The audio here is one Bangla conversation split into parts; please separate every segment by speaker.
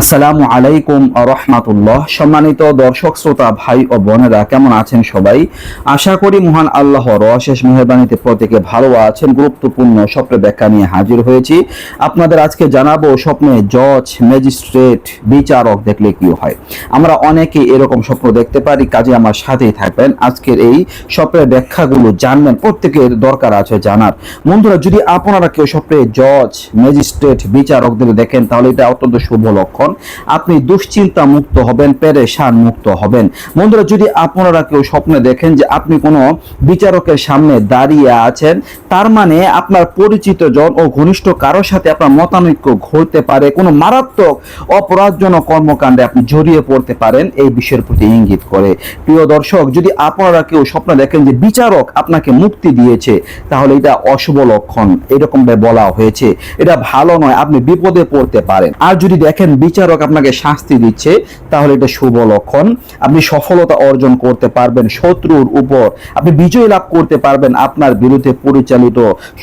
Speaker 1: আসসালামু আলাইকুম রহমাতুল্লাহ। সম্মানিত দর্শক, শ্রোতা, ভাই ও বোনেরা, কেমন আছেন সবাই? আশা করি মহান আল্লাহর অশেষ মেহরবানিতে প্রত্যেকে ভালো আছেন। গুরুত্বপূর্ণ স্বপ্নের ব্যাখ্যা নিয়ে হাজির হয়েছি। আপনাদের আজকে জানাব স্বপ্নে জজ, ম্যাজিস্ট্রেট, বিচারক দেখলে কি হয়। আমরা অনেকে এরকম স্বপ্ন দেখতে পারি, কাজে আমার সাথেই থাকবেন। আজকের এই স্বপ্নের ব্যাখ্যাগুলো জানবেন, প্রত্যেকের দরকার আছে জানার। বন্ধুরা, যদি আপনারা কেউ স্বপ্নে জজ, ম্যাজিস্ট্রেট বিচারকদের দেখেন, তাহলে এটা অত্যন্ত শুভ লক্ষণ আপনি দুশ্চিন্তা মুক্ত হবেন, পেরেশান মুক্ত হবেন। বন্ধুরা, যদি আপনারা কেউ স্বপ্নে দেখেন যে আপনি কোনো বিচারকের সামনে দাঁড়িয়ে আছেন, তার মানে আপনার পরিচিত জন ও ঘনিষ্ঠ কারোর সাথে আপনার মতানৈক্য ঘটতে পারে, কোনো মারাত্মক অপরাধজনক কর্মকাণ্ডে আপনি জড়িয়ে পড়তে পারেন, এই বিষয়ের প্রতি ইঙ্গিত করে। প্রিয় দর্শক, যদি আপনারা কেউ স্বপ্ন দেখেন যে বিচারক আপনাকে মুক্তি দিয়েছে, তাহলে এটা অশুভ লক্ষণ। এরকম বলা হয়েছে। এটা ভালো নয়, আপনি বিপদে পড়তে পারেন। আর যদি দেখেন বিচারক আপনাকে শাস্তি দিচ্ছে, তাহলে এটা শুভ লক্ষণ। আপনি সফলতা অর্জন করতে পারবেন শত্রুর উপর। আপনি বিজয় লাভ করতে পারবেন আপনার বিরুদ্ধে পরিচালিত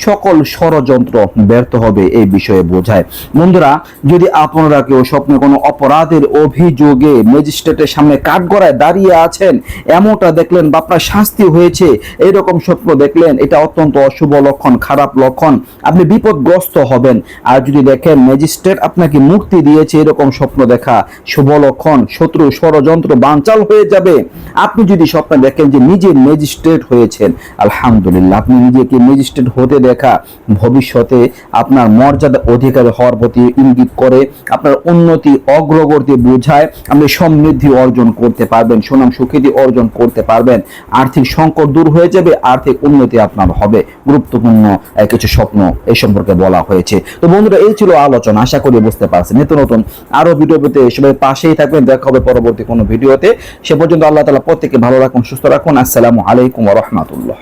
Speaker 1: সকল ষড়যন্ত্র ব্যর্থ হবে এই বিষয়ে বোঝায়। বন্ধুরা, যদি আপনারা কেউ স্বপ্নে কোনো অপরাধের অভিযোগে ম্যাজিস্ট্রেটের সামনে কাঠগড়ায় দাঁড়িয়ে আছেন, এমনটা দেখলেন বা আপনার শাস্তি হয়েছে, এইরকম স্বপ্ন দেখলেন, এটা অত্যন্ত অশুভ লক্ষণ, খারাপ লক্ষণ। আপনি বিপদগ্রস্ত হবেন। আর যদি দেখেন ম্যাজিস্ট্রেট আপনাকে মুক্তি দিয়েছে, এরকম স্বপ্ন দেখা শুভ লক্ষণ শত্রু ষড়যন্ত্র বানচাল হয়ে যাবে। আপনি যদি স্বপ্ন দেখেন যে নিজে ম্যাজিস্ট্রেট হয়েছেন, আলহামদুলিল্লাহ, আপনি নিজেকে ম্যাজিস্ট্রেট হতে দেখা, ভবিষ্যতে আপনার মর্যাদা অধিকারী হওয়ার প্রতি ইঙ্গিত করে, আপনার উন্নতি অগ্রগতি বোঝায়, আপনি সমৃদ্ধি অর্জন করতে পারবেন, সুনাম সুখ্যাতি অর্জন করতে পারবেন। আর্থিক সংকট দূর হয়ে যাবে, আর্থিক উন্নতি আপনার হবে। গুরুত্বপূর্ণ কিছু স্বপ্ন এই সম্পর্কে বলা হয়েছে। তো বন্ধুরা, এই ছিল আলোচনা, আশা করি বুঝতে পারছেন। নিত্য নতুন আরও ভিডিও পেতে সবাই পাশেই থাকবেন। দেখা হবে পরবর্তী কোনো ভিডিওতে। সে পর্যন্ত আল্লাহ তালা প্রত্যেককে ভালো রাখুন, সুস্থ রাখুন। আসসালামু আলাইকুম রহমতুল্লাহ।